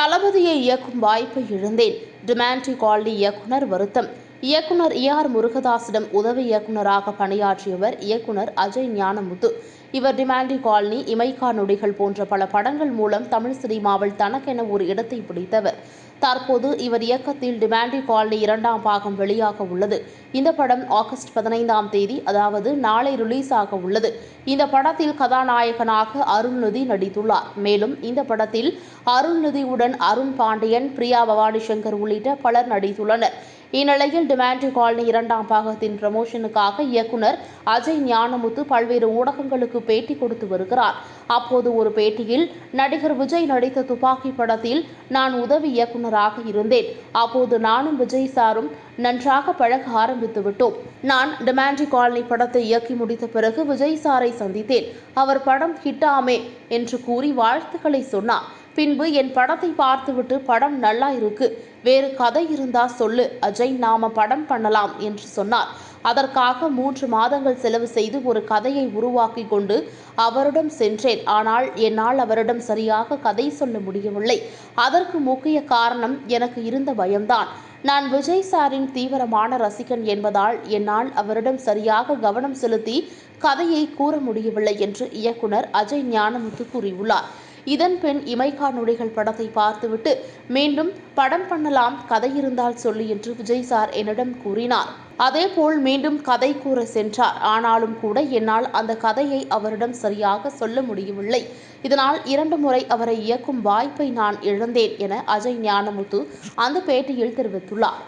தளபதியை இயக்கும் வாய்ப்பை இழந்தேன். டிமாண்டி காலனி இயக்குனர் வருத்தம். இயக்குனர் ஏ ஆர் முருகதாசிடம் உதவி இயக்குனராக பணியாற்றியவர் இயக்குனர் அஜய் ஞானமுத்து. இவர் டிமாண்டி காலனி இமைக்கா நொடிகள் போன்ற பல படங்கள் மூலம் தமிழ் சினிமாவில் தனக்கென ஒரு இடத்தை பிடித்தவர். தற்போது இவர் இயக்கத்தில் டிமாண்டி காலனி இரண்டாம் பாகம் வெளியாக உள்ளது. இந்த படம் ஆகஸ்ட் பதினைந்தாம் தேதி அதாவது நாளை ரிலீஸ் ஆக உள்ளது. இந்த படத்தில் கதாநாயகனாக அருள்நிதி நடித்துள்ளார். மேலும் இந்த படத்தில் அருள்நிதியுடன் அருண் பாண்டியன் பிரியா பவானி சங்கர் உள்ளிட்ட பலர் நடித்துள்ளனர். இந்நிலையில் டிமாண்டி காலனி இரண்டாம் பாகத்தின் ப்ரமோஷனுக்காக இயக்குனர் அஜய் ஞானமுத்து பல்வேறு ஊடகங்களுக்கு பேட்டி கொடுத்து வருகிறார். அப்போது ஒரு பேட்டியில் நடிகர் விஜய் நடித்த துப்பாக்கி படத்தில் நான் உதவி இயக்குனராக இருந்தேன். அப்போது நானும் விஜய் சாரும் நன்றாக பழக ஆரம்பித்து விட்டோம். நான் டிமாண்டி காலனி படத்தை இயக்கி முடித்த பிறகு விஜய் சாரை சந்தித்தேன். அவர் படம் ஹிட்டாமே என்று கூறி வாழ்த்துக்களை சொன்னார். பின்பு என் படத்தை பார்த்துவிட்டு படம் நல்லா இருக்கு. வேறு கதை இருந்தா சொல்லு. அஜய் நாம படம் பண்ணலாம் என்று சொன்னார். அதற்காக மூன்று மாதங்கள் செலவு செய்து ஒரு கதையை உருவாக்கி கொண்டு அவரிடம் சென்றேன். ஆனால் என்னால் அவரிடம் சரியாக கதை சொல்ல முடியவில்லை. அதற்கு முக்கிய காரணம் எனக்கு இருந்த பயம்தான். நான் விஜய் சாரின் தீவிரமான ரசிகன் என்பதால் என்னால் அவரிடம் சரியாக கவனம் செலுத்தி கதையை கூற முடியவில்லை என்று இயக்குனர் அஜய் ஞானமுத்து கூறியுள்ளார். இதன் பின் இமைக்கா நொடிகள் படத்தை பார்த்துவிட்டு மீண்டும் படம் பண்ணலாம் கதை இருந்தால் சொல்லு என்று விஜய் சார் என்னிடம் கூறினார். அதேபோல் மீண்டும் கதை கூற சென்றார். ஆனாலும் கூட என்னால் அந்த கதையை அவரிடம் சரியாக சொல்ல முடியவில்லை. இதனால் இரண்டு முறை அவரை இயக்கும் வாய்ப்பை நான் இழந்தேன் என அஜய் ஞானமுத்து அந்த பேட்டியில் தெரிவித்துள்ளார்.